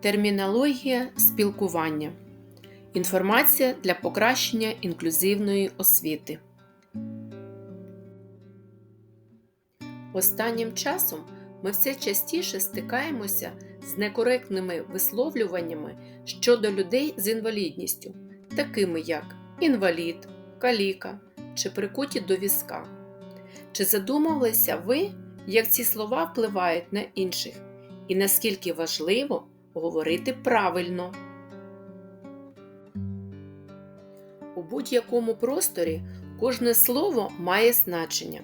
Термінологія спілкування. Інформація для покращення інклюзивної освіти. Останнім часом ми все частіше стикаємося з некоректними висловлюваннями щодо людей з інвалідністю, такими як інвалід, каліка чи прикуті до візка. Чи задумувалися ви, як ці слова впливають на інших, і наскільки важливо говорити правильно? У будь-якому просторі кожне слово має значення.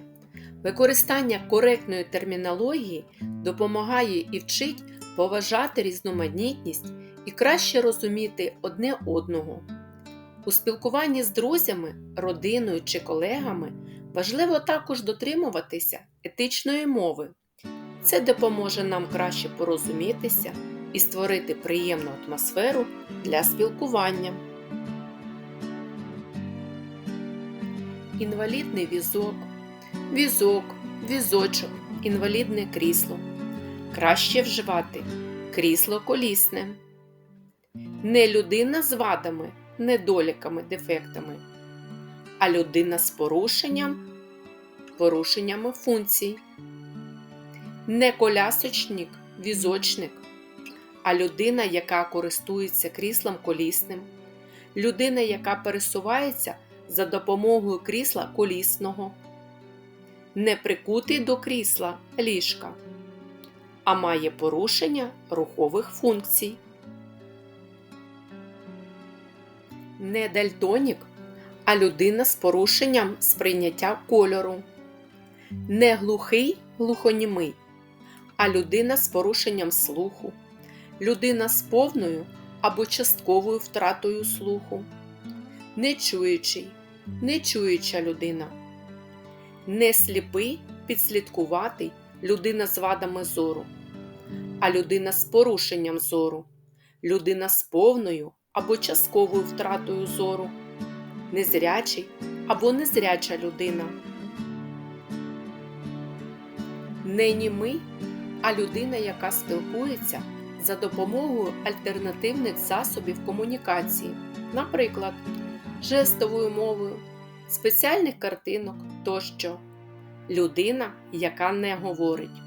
Використання коректної термінології допомагає і вчить поважати різноманітність і краще розуміти одне одного. У спілкуванні з друзями, родиною чи колегами важливо також дотримуватися етичної мови. Це допоможе нам краще порозумітися і створити приємну атмосферу для спілкування. Інвалідний візок, візок, візочок, інвалідне крісло. Краще вживати крісло колісне. Не людина з вадами, недоліками, дефектами, а людина з порушенням, порушеннями функцій. Не колясочник, візочник, а людина, яка користується кріслом колісним, людина, яка пересувається за допомогою крісла колісного, не прикутий до крісла ліжка, а має порушення рухових функцій. Не дальтонік, а людина з порушенням сприйняття кольору, не глухий глухонімий, а людина з порушенням слуху, людина з повною або частковою втратою слуху, нечуючий, нечуюча людина, не сліпий, підслідкуватий людина з вадами зору, а людина з порушенням зору, людина з повною або частковою втратою зору, незрячий або незряча людина. Не німий, а людина, яка спілкується за допомогою альтернативних засобів комунікації, наприклад, жестовою мовою, спеціальних картинок тощо. Людина, яка не говорить.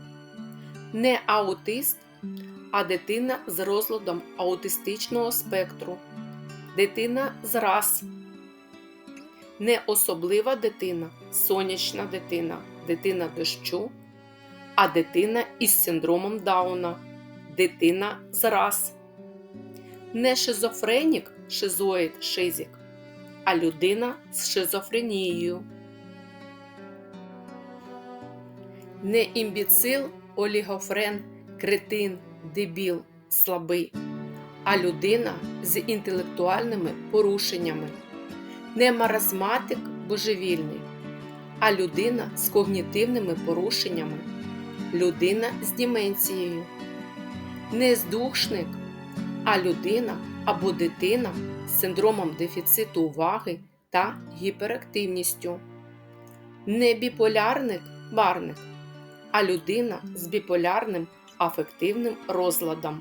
Не аутист, а дитина з розладом аутистичного спектру, дитина з рас, не особлива дитина, сонячна дитина, дитина дощу, а дитина із синдромом Дауна, дитина з рас, не шизофренік, шизоїд, шизік, а людина з шизофренією. Не імбіцил, олігофрен, кретин, дебіл, слабий, а людина з інтелектуальними порушеннями, не маразматик божевільний, а людина з когнітивними порушеннями, людина з деменцією, не здухшник, а людина або дитина з синдромом дефіциту уваги та гіперактивністю, не біполярник барник, а людина з біполярним афективним розладом.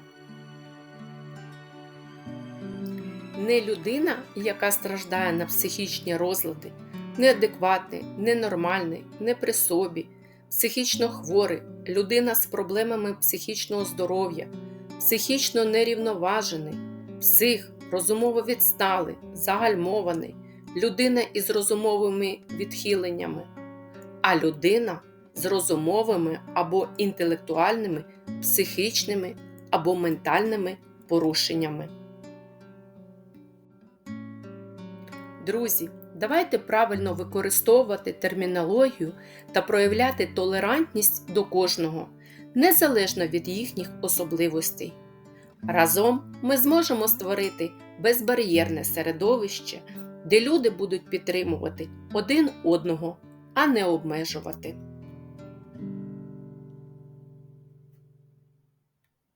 Не людина, яка страждає на психічні розлади, неадекватний, ненормальний, не при собі, психічно хворий, людина з проблемами психічного здоров'я, психічно нерівноважений, псих, розумово відсталий, загальмований, людина із розумовими відхиленнями, а людина з розумовими або інтелектуальними, психічними або ментальними порушеннями. Друзі, давайте правильно використовувати термінологію та проявляти толерантність до кожного, незалежно від їхніх особливостей. Разом ми зможемо створити безбар'єрне середовище, де люди будуть підтримувати один одного, а не обмежувати.